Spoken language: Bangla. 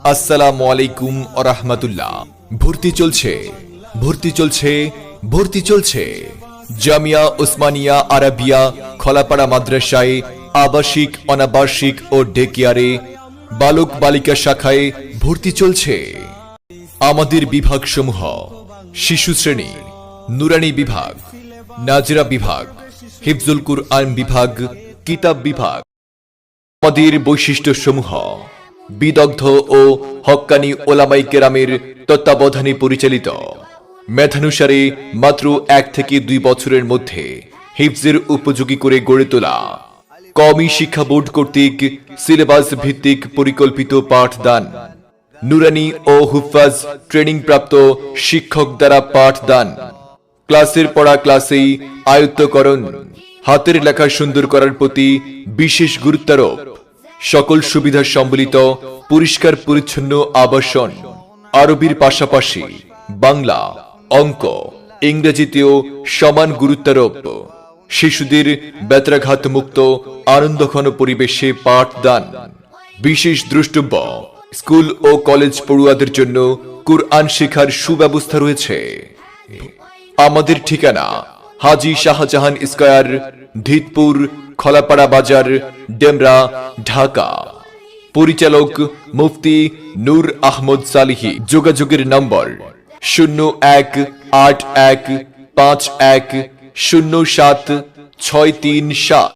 আসসালামু আলাইকুম রাহমাতুল্লাহ। ভর্তি চলছে ভর্তি চলছে ভর্তি চলছে। জামিয়া উসমানিয়া আরাবিয়া খলাপাড়া মাদ্রাসায় আবাসিক, অনাবাসিক ও ডেকিয়ারে বালক বালিকা শাখায় ভর্তি চলছে। আমাদের বিভাগসমূহ, শিশু শ্রেণি, নুরানি বিভাগ, নাজরা বিভাগ, হিফজুল কুরআন বিভাগ, কিতাব বিভাগ। আমাদের বৈশিষ্ট্যসমূহ বিদগ্ধ ও হক্কানি ওলামাই কেরামের তত্ত্বাবধানে পরিচালিত। মেধানুসারে মাত্র এক থেকে দুই বছরের মধ্যে হিফজের উপযোগী করে গড়ে তোলা কমি শিক্ষা বোর্ড কর্তৃক সিলেবাস ভিত্তিক পরিকল্পিত পাঠদান, নুরানি ও হুফাজ ট্রেনিং প্রাপ্ত শিক্ষক দ্বারা পাঠদান, ক্লাসের পড়া ক্লাসেই আয়ত্তকরণ, হাতের লেখা সুন্দর করার প্রতি বিশেষ গুরুত্বারোপ। সকল সুবিধা সম্বলিত পরিষ্কার পরিচ্ছন্ন আবাসন। আরবির পাশাপাশি বাংলা, অঙ্ক, ইংরেজিতেও সমান গুরুত্বারোপ। শিশুদের ব্যত্রাঘাত মুক্ত আনন্দঘন পরিবেশে পাঠদান। বিশেষ দ্রষ্টব্য, স্কুল ও কলেজ পড়ুয়াদের জন্য কুরআন শেখার সুব্যবস্থা রয়েছে। আমাদের ঠিকানা হাজি শাহজাহান স্কয়ার, ধিতপুর খলাপাড়া বাজার, ডেমরা, ঢাকা। পরিচালক মুফতি নূর আহমদ সালিহি। যোগাযোগের নম্বর শূন্য এক আট এক পাঁচ এক শূন্য সাত ছয় তিন সাত।